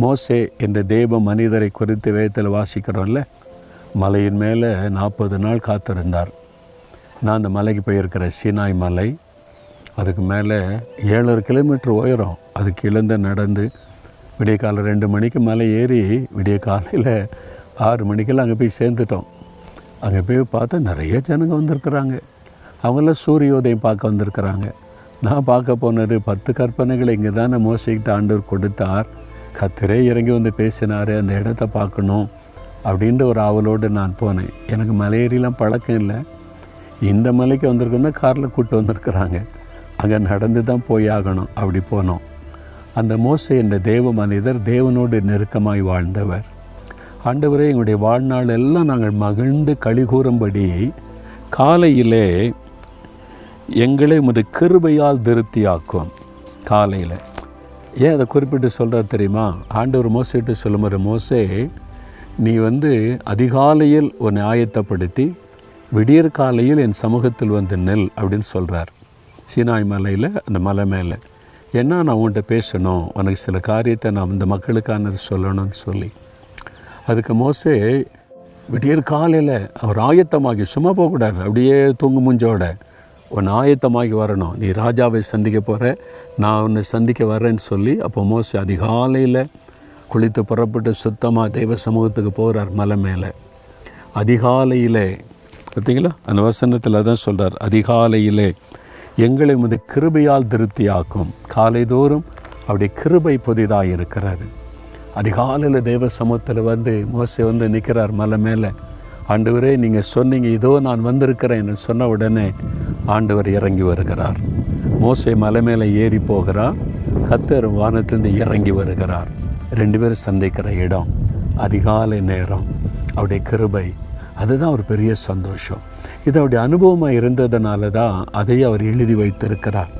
மோசே என்ற தேவ மனிதரை குறித்து வேதத்தில் வாசிக்கிறோம்ல மலையின் மேலே நாற்பது நாள் காத்திருந்தார். நான் அந்த மலைக்கு போயிருக்கிற சீனாய் மலை அதுக்கு மேலே ஏழரை கிலோமீட்டர் உயரம் அதுக்கு இழந்து நடந்து விடிய காலம் ரெண்டு மணிக்கு மலை ஏறி விடிய காலையில் ஆறு மணிக்கெல்லாம் அங்கே போய் சேர்ந்துட்டோம். அங்கே போய் பார்த்தா நிறைய ஜனங்க வந்திருக்கிறாங்க. அவங்களாம் சூரியோதயம் பார்க்க வந்திருக்கிறாங்க. நான் பார்க்க போனது பத்து கற்பனைகளை இங்கே தானே மோசிக்கிட்டு ஆண்டவர் கொடுத்தார். கத்திரே இறங்கி வந்து பேசினார் அந்த இடத்த பார்க்கணும் அப்படின்ற ஒரு ஆவலோடு நான் போனேன். எனக்கு மலையேறிலாம் பழக்கம் இல்லை. இந்த மலைக்கு வந்திருக்கோன்னா காரில் கூப்பிட்டு வந்திருக்கிறாங்க. அங்கே நடந்து தான் போய் ஆகணும். அப்படி போனோம். அந்த மோசை என்ற தேவ மனிதர் தேவனோடு நெருக்கமாய் வாழ்ந்தவர். ஆண்டவரே எங்களுடைய வாழ்நாள் எல்லாம் நாங்கள் மகிழ்ந்து கழிகூறும்படி காலையிலே எங்களை உமது கிருபையால் திருப்தியாக்கும் காலையில். ஏன் அதை குறிப்பிட்டு சொல்கிறார் தெரியுமா? ஆண்டவர் மோசிட்டு சொல்லும்போது மோசே நீ வந்து அதிகாலையில் உன்னை ஆயத்தப்படுத்தி விடியற் காலையில் என் சமூகத்தில் வந்து நெல் அப்படின்னு சொல்கிறார் சீனாய் மலையில் அந்த மலை மேலே. ஏன்னா நான் உன்கிட்ட பேசணும்? உனக்கு சில காரியத்தை நான் இந்த மக்களுக்கானது சொல்லணும்னு சொல்லி. அதுக்கு மோசே விடியற் காலையில் அவர் ஆயத்தமாகி சும்மா போகக்கூடாது. அப்படியே தூங்கு மூஞ்சோட. உன் ஆயத்தமாகி வரணும். நீ ராஜாவை சந்திக்க போகிற நான் உன்னை சந்திக்க வரேன்னு சொல்லி அப்போ மோசி அதிகாலையில் குளித்து புறப்பட்டு சுத்தமாக தெய்வ சமூகத்துக்கு போகிறார் மலை மேலே. அதிகாலையிலே பார்த்தீங்களா? அந்த வசனத்தில் தான் சொல்கிறார் அதிகாலையிலே எங்களை முது கிருபையால் திருப்தியாக்கும். காலைதோறும் அப்படி கிருபை புதிதாக இருக்கிறாரு அதிகாலையில் தெய்வ சமூகத்தில் வந்து மோசை வந்து நிற்கிறார் மலை மேலே. ஆண்டவரே நீங்கள் சொன்னீங்க இதோ நான் வந்திருக்கிறேன் என்று சொன்ன உடனே ஆண்டவர் இறங்கி வருகிறார். மோசை மலை மேலே ஏறி போகிறார். கத்தர் வானத்திலிருந்து இறங்கி வருகிறார். ரெண்டு பேரும் சந்திக்கிற இடம் அதிகாலை நேரம். அவருடைய கிருபை அதுதான் ஒரு பெரிய சந்தோஷம். இது அவருடைய அனுபவமாக இருந்ததுனால தான் அதை அவர் எழுதி வைத்திருக்கிறார்.